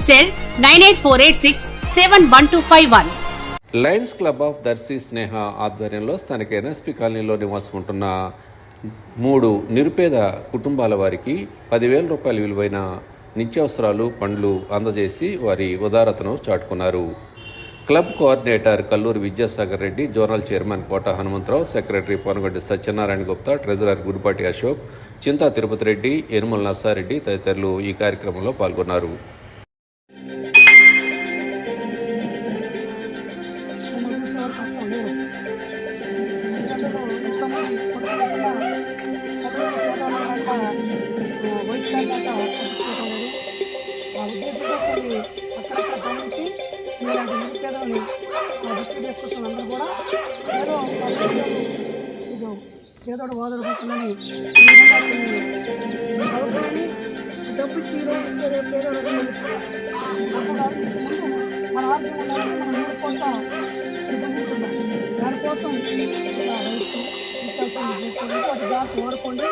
Cell nine eight four eight six seven one two five one. Lions club of Darsi Sneha ఆధ్వర్యంలో స్థానిక NSP కాలనీలో నివాసం ఉంటున్న మూడు నిరుపేద కుటుంబాల వారికి పదివేల రూపాయల విలువైన నిత్యావసరాలు పండ్లు అందజేసి వారి ఉదారతను చాటుకున్నారు. Club coordinator Kalluri Vidyasagar Reddy zonal chairman Kota Hanumantharao secretary Ponagaddi Satyanarayana Gupta treasurer Gudipati Ashok Chinta Tirupati Reddy Enumala Narsareddy తదితరులు ఈ కార్యక్రమంలో పాల్గొన్నారు. తీసుకొచ్చిన అందరూ కూడా ఏదో ఇదో చేదోడు వాదోడు పోతుందని డబ్బు మన ఆర్థిక మనం దానికోసం ఇలా జాగ్రత్త వాడుకోండి